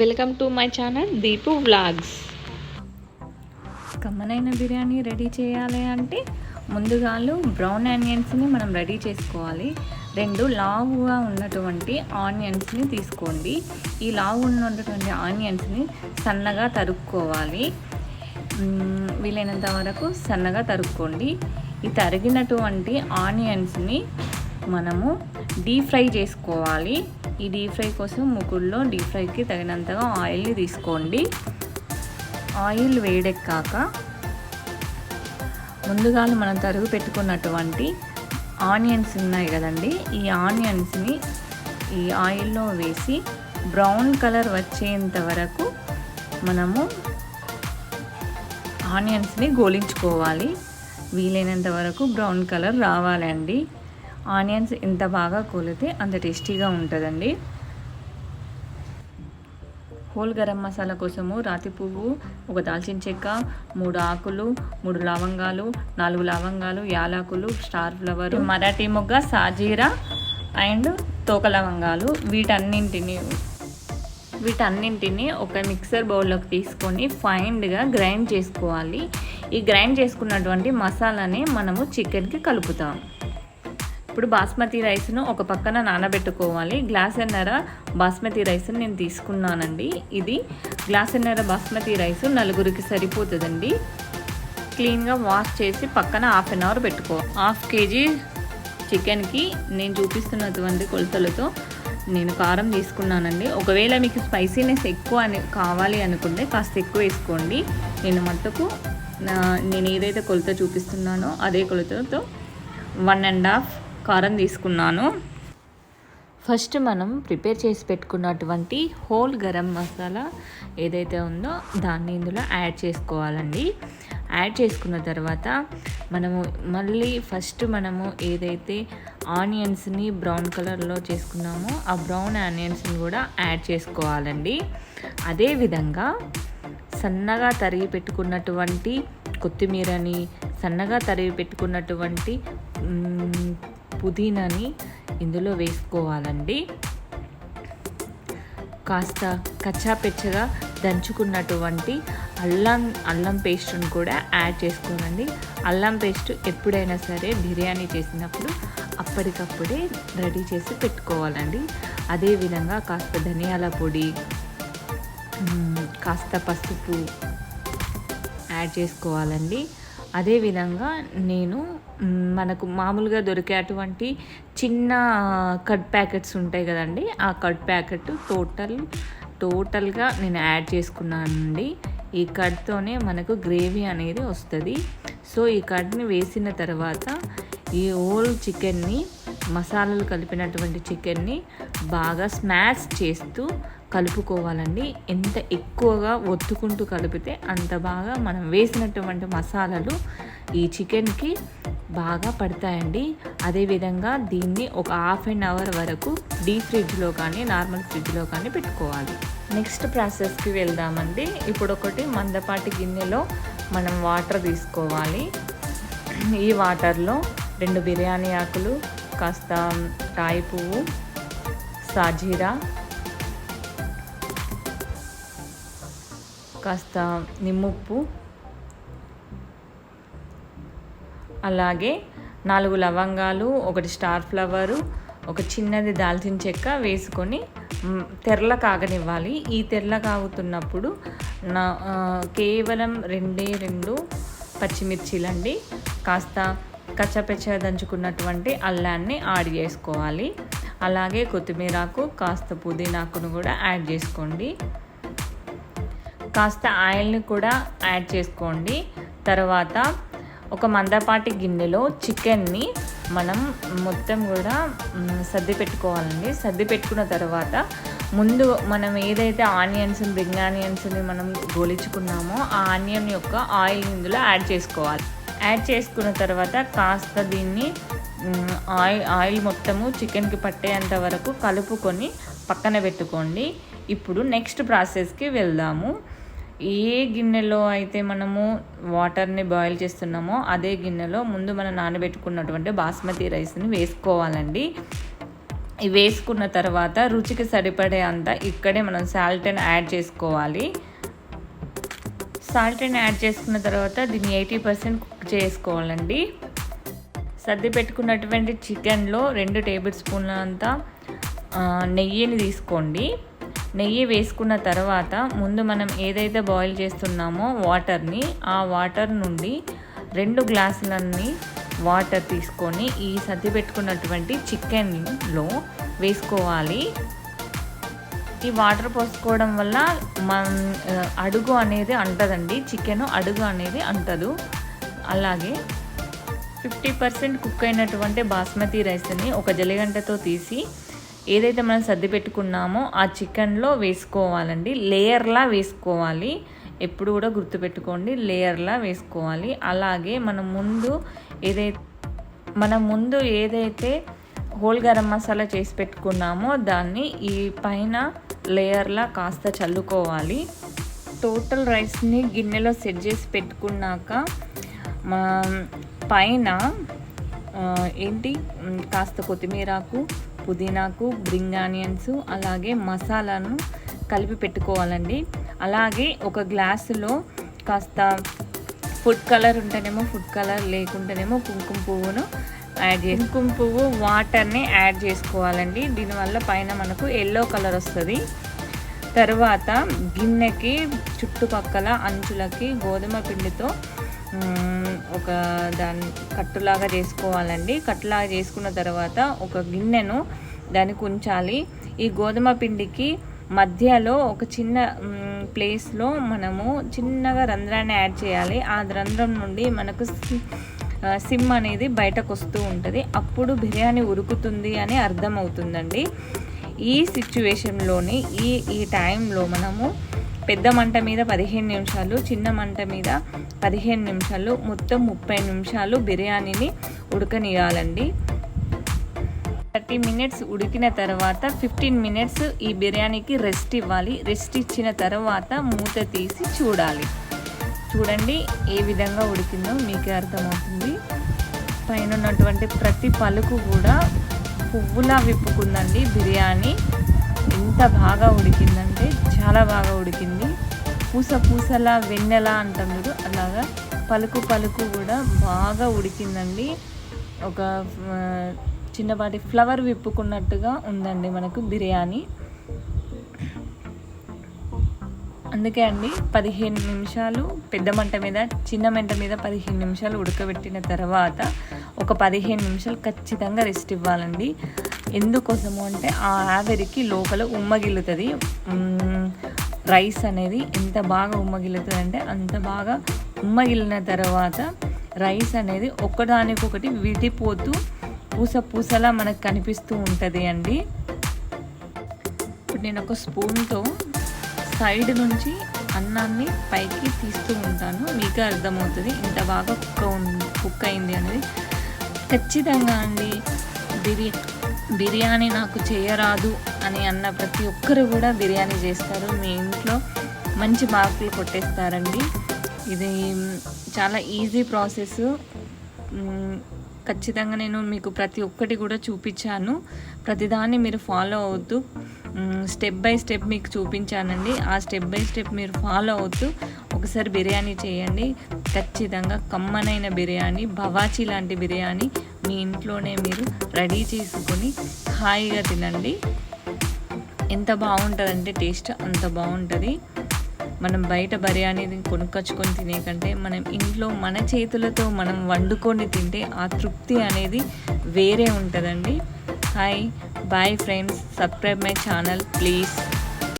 Welcome to my channel Deepu vlogs కమ్మనైన biryani ready చేయాలి అంటే ముందుగాలు బ్రౌన్ ఆనియన్స్ని మనం రెడీ చేసుకోవాలి. రెండు లావుగా ఉన్నటువంటి ఆనియన్స్ని తీసుకోండి. ఈ లావు ఉన్నటువంటి ఆనియన్స్ని సన్నగా తరుక్కోవాలి. వీలైనంత వరకు సన్నగా తరుక్కోండి. ఈ తరిగినటువంటి ఆనియన్స్ని మనము డీప్ ఫ్రై చేసుకోవాలి. ఈ డీప్ ఫ్రై కోసం ముగ్గుల్లో డీప్ ఫ్రైకి తగినంతగా ఆయిల్ని తీసుకోండి. ఆయిల్ వేడెక్కాక ముందుగా మనం తరుగు పెట్టుకున్నటువంటి ఆనియన్స్ ఉన్నాయి కదండి. ఈ ఆనియన్స్ని ఈ ఆయిల్లో వేసి బ్రౌన్ కలర్ వచ్చేంత వరకు మనము ఆనియన్స్ని గోలించుకోవాలి. వీలైనంత వరకు బ్రౌన్ కలర్ రావాలండి. ఆనియన్స్ ఎంత బాగా కోలితే అంత టేస్టీగా ఉంటుందండి. హోల్ గరం మసాలా కోసము రాతి పువ్వు ఒక దాల్చిన చెక్క మూడు ఆకులు మూడు లవంగాలు నాలుగు లవంగాలు యాలకులు స్టార్ ఫ్లవర్ మరాఠీ మొగ్గ సాజీరా అండ్ తోక లవంగాలు. వీటన్నింటిని వీటన్నింటిని ఒక మిక్సర్ బౌల్లోకి తీసుకొని ఫైన్గా గ్రైండ్ చేసుకోవాలి. ఈ గ్రైండ్ చేసుకున్నటువంటి మసాలాని మనము చికెన్కి కలుపుతాం. ఇప్పుడు బాస్మతి రైస్ను ఒక పక్కన నానబెట్టుకోవాలి. గ్లాస్ ఎన్నర బాస్మతి రైస్ని నేను తీసుకున్నానండి. ఇది గ్లాస్ ఎన్నర బాస్మతి రైస్ నలుగురికి సరిపోతుందండి. క్లీన్గా వాష్ చేసి పక్కన హాఫ్ అన్ అవర్ పెట్టుకో హాఫ్ కేజీ చికెన్కి నేను చూపిస్తున్నటువంటి కొలతలతో నేను కారం తీసుకున్నానండి. ఒకవేళ మీకు స్పైసీనెస్ ఎక్కువ అని కావాలి అనుకుంటే కాస్త ఎక్కువ వేసుకోండి. నేను మట్టుకు నా- నేను ఏదైతే కొలత చూపిస్తున్నానో అదే కొలతతో వన్ అండ్ హాఫ్ కారం తీసుకున్నాను. ఫస్ట్ మనం ప్రిపేర్ చేసి పెట్టుకున్నటువంటి హోల్ గరం మసాలా ఏదైతే ఉందో దాన్ని ఇందులో యాడ్ చేసుకోవాలండి. యాడ్ చేసుకున్న తర్వాత మనము మళ్ళీ ఫస్ట్ మనము ఏదైతే ఆనియన్స్ని బ్రౌన్ కలర్లో చేసుకున్నామో ఆ బ్రౌన్ ఆనియన్స్ని కూడా యాడ్ చేసుకోవాలండి. అదేవిధంగా సన్నగా తరిగి పెట్టుకున్నటువంటి కొత్తిమీరని సన్నగా తరిగి పెట్టుకున్నటువంటి పుదీనాని ఇందులో వేసుకోవాలండి. కాస్త కచ్చాపెచ్చగా దంచుకున్నటువంటి అల్లం అల్లం పేస్ట్ని కూడా యాడ్ చేసుకోనండి అల్లం పేస్ట్ ఎప్పుడైనా సరే బిర్యానీ చేసినప్పుడు అప్పటికప్పుడే రెడీ చేసి పెట్టుకోవాలండి. అదేవిధంగా కాస్త ధనియాల పొడి కాస్త పసుపు యాడ్ చేసుకోవాలండి. అదేవిధంగా నేను మనకు మామూలుగా దొరికే అటువంటి చిన్న కట్ ప్యాకెట్స్ ఉంటాయి కదండి ఆ కట్ ప్యాకెట్ టోటల్ టోటల్గా నేను యాడ్ చేసుకున్నానండి. ఈ కట్తోనే మనకు గ్రేవీ అనేది వస్తుంది. సో ఈ కట్ని వేసిన తర్వాత ఈ ఓల్ చికెన్ని మసాలాలు కలిపినటువంటి చికెన్ని బాగా స్మాష్ చేస్తూ కలుపుకోవాలండి. ఎంత ఎక్కువగా ఒత్తుకుంటూ కలిపితే అంత బాగా మనం వేసినటువంటి మసాలాలు ఈ చికెన్కి బాగా పడతాయండి. అదేవిధంగా దీన్ని ఒక హాఫ్ అన్ అవర్ వరకు డీప్ ఫ్రిడ్జ్లో కానీ నార్మల్ ఫ్రిడ్జ్లో కానీ పెట్టుకోవాలి. నెక్స్ట్ ప్రాసెస్కి వెళ్దామండి. ఇప్పుడు ఒకటి మందపాటి గిన్నెలో మనం వాటర్ తీసుకోవాలి. ఈ వాటర్లో రెండు బిర్యానీ ఆకులు కాస్త రాయి పువ్వు సాజీరా కాస్త నిమ్ముప్పు అలాగే నాలుగు లవంగాలు ఒకటి స్టార్ ఫ్లవరు ఒక చిన్నది దాల్చిన చెక్క వేసుకొని తెరల కాగనివ్వాలి. ఈ తెరల కాగుతున్నప్పుడు నా కేవలం రెండే రెండు పచ్చిమిర్చిలండి. కాస్త కచ్చపెచ్చగా దంచుకున్నటువంటి అల్లాన్ని యాడ్ చేసుకోవాలి. అలాగే కొత్తిమీరాకు కాస్త పుదీనాకును కూడా యాడ్ చేసుకోండి. కాస్త ఆయిల్ని కూడా యాడ్ చేసుకోండి. తర్వాత ఒక మందపాటి గిన్నెలో చికెన్ని మనం మొత్తం కూడా సర్ది పెట్టుకోవాలండి. సర్ది పెట్టుకున్న తర్వాత ముందు మనం ఏదైతే ఆనియన్స్ బ్రింగ్ ఆనియన్స్ని మనం గోలించుకున్నామో ఆ ఆనియన్ యొక్క ఆయిల్ ఇందులో యాడ్ చేసుకోవాలి. యాడ్ చేసుకున్న తర్వాత కాస్త దీన్ని ఆయిల్ ఆయిల్ మొత్తము చికెన్కి పట్టేంత వరకు కలుపుకొని పక్కన పెట్టుకోండి. ఇప్పుడు నెక్స్ట్ ప్రాసెస్కి వెళ్దాము. ఏ గిన్నెలో అయితే మనము వాటర్ని బాయిల్ చేస్తున్నామో అదే గిన్నెలో ముందు మనం నానబెట్టుకున్నటువంటి బాస్మతి రైస్ని వేసుకోవాలండి. వేసుకున్న తర్వాత రుచికి సరిపడే అంత ఇక్కడే మనం సాల్ట్ని యాడ్ చేసుకోవాలి. సాల్ట్ని యాడ్ చేసుకున్న తర్వాత దీన్ని ఎయిటీ పర్సెంట్ కుక్ చేసుకోవాలండి. సర్ది పెట్టుకున్నటువంటి చికెన్లో రెండు టేబుల్ స్పూన్ల అంతా నెయ్యిని తీసుకోండి. నెయ్యి వేసుకున్న తర్వాత ముందు మనం ఏదైతే బాయిల్ చేస్తున్నామో వాటర్ని ఆ వాటర్ నుండి రెండు గ్లాసులన్నీ వాటర్ తీసుకొని ఈ సర్ది పెట్టుకున్నటువంటి చికెన్లో వేసుకోవాలి. ఈ వాటర్ పోసుకోవడం వల్ల మన అడుగు అనేది అంటదండి. చికెన్ అడుగు అనేది అంటదు. అలాగే ఫిఫ్టీ పర్సెంట్ కుక్ అయినటువంటి బాస్మతి రైస్ని ఒక జలిగంటతో తీసి ఏదైతే మనం సర్ది పెట్టుకున్నామో ఆ చికెన్లో వేసుకోవాలండి. లేయర్లా వేసుకోవాలి. ఎప్పుడు కూడా గుర్తుపెట్టుకోండి లేయర్లా వేసుకోవాలి. అలాగే మనం ముందు ఏదైతే మనం ముందు ఏదైతే హోల్ గరం మసాలా చేసి పెట్టుకున్నామో దాన్ని ఈ పైన లేయర్లా కాస్త చల్లుకోవాలి. టోటల్ రైస్ని గిన్నెలో సెట్ చేసి పెట్టుకున్నాక మా పైన ఏంటి? కాస్త కొత్తిమీరాకు పుదీనాకు బ్రింగ్ ఆనియన్స్ అలాగే మసాలాను కలిపి పెట్టుకోవాలండి. అలాగే ఒక గ్లాసులో కాస్త ఫుడ్ కలర్ ఉంటేనేమో ఫుడ్ కలర్ లేకుంటేనేమో కుంకుమ పువ్వును యాడ్ చేసి కుంకుమ పువ్వు వాటర్ని యాడ్ చేసుకోవాలండి. దీనివల్ల పైన మనకు ఎల్లో కలర్ వస్తుంది. తర్వాత గిన్నెకి చుట్టుపక్కల అంచులకి గోధుమ పిండితో ఒక దాన్ని కట్టులాగా చేసుకోవాలండి. కట్టులాగా చేసుకున్న తర్వాత ఒక గిన్నెను దానికి ఉంచాలి. ఈ గోధుమ పిండికి మధ్యలో ఒక చిన్న ప్లేస్లో మనము చిన్నగా రంధ్రాన్ని యాడ్ చేయాలి. ఆ రంధ్రం నుండి మనకు సిమ్ అనేది బయటకు వస్తూ ఉంటుంది. అప్పుడు బిర్యానీ ఉరుకుతుంది అని అర్థమవుతుందండి. ఈ సిచ్యువేషన్లోని ఈ ఈ టైంలో మనము పెద్ద మంట మీద పదిహేను నిమిషాలు చిన్న మంట మీద పదిహేను నిమిషాలు మొత్తం ముప్పై నిమిషాలు బిర్యానీని ఉడకనియాలండి థర్టీ మినిట్స్ ఉడికిన తర్వాత ఫిఫ్టీన్ మినిట్స్ ఈ బిర్యానీకి రెస్ట్ ఇవ్వాలి. రెస్ట్ ఇచ్చిన తర్వాత మూత తీసి చూడాలి. చూడండి ఏ విధంగా ఉడికిందో మీకే అర్థమవుతుంది. పైన ఉన్నటువంటి ప్రతి పలుకు కూడా పువ్వులా విప్పుకుందండి బిర్యానీ. ఎంత బాగా ఉడికిందంటే చాలా బాగా ఉడికింది. పూస పూసలా వెన్నెల అంటాం మీరు అలాగా పలుకు పలుకు కూడా బాగా ఉడికిందండి. ఒక చిన్నపాటి ఫ్లవర్ విప్పుకున్నట్టుగా ఉందండి మనకు బిర్యానీ. అందుకే అండి పదిహేను నిమిషాలు పెద్ద మంట మీద చిన్న మంట మీద పదిహేను నిమిషాలు ఉడకబెట్టిన తర్వాత ఒక పదిహేను నిమిషాలు ఖచ్చితంగా రెస్ట్ ఇవ్వాలండి. ఎందుకోసము అంటే ఆ ఆవిరికి లోపల ఉమ్మగిల్లుతుంది. రైస్ అనేది ఎంత బాగా ఉమ్మగిల్లుతుంది అంటే అంత బాగా ఉమ్మగిలిన తర్వాత రైస్ అనేది ఒకదానికొకటి విడిపోతూ పూస పూసలా మనకు కనిపిస్తూ ఉంటుంది అండి. ఇప్పుడు నేను ఒక స్పూన్తో సైడ్ నుంచి అన్నాన్ని పైకి తీస్తూ ఉంటాను. మీకు అర్థమవుతుంది ఇంత బాగా కుక్క ఉంది కుక్ అయింది అనేది. ఖచ్చితంగా అండి. బిర్యానీ బిర్యానీ నాకు చేయరాదు అని అన్న ప్రతి ఒక్కరు కూడా బిర్యానీ చేస్తారు. మీ ఇంట్లో మంచి మార్కులు కొట్టేస్తారండి. ఇది చాలా ఈజీ ప్రాసెస్. ఖచ్చితంగా నేను మీకు ప్రతి ఒక్కటి కూడా చూపించాను. ప్రతిదాన్ని మీరు ఫాలో అవుతూ స్టెప్ బై స్టెప్ మీకు చూపించానండి. ఆ స్టెప్ బై స్టెప్ మీరు ఫాలో అవుతూ ఒకసారి బిర్యానీ చేయండి. ఖచ్చితంగా కమ్మనైన బిర్యానీ భవాచి లాంటి బిర్యానీ మీ ఇంట్లోనే మీరు రెడీ చేసుకొని హాయిగా తినండి. ఎంత బాగుంటుందంటే టేస్ట్ అంత బాగుంటుంది. మనం బయట బిర్యానీ కొనుక్కొచ్చుకొని తినే కంటే మనం ఇంట్లో మన చేతులతో మనం వండుకొని తింటే ఆ తృప్తి అనేది వేరే ఉంటుందండి. Hi bye friends subscribe my channel please.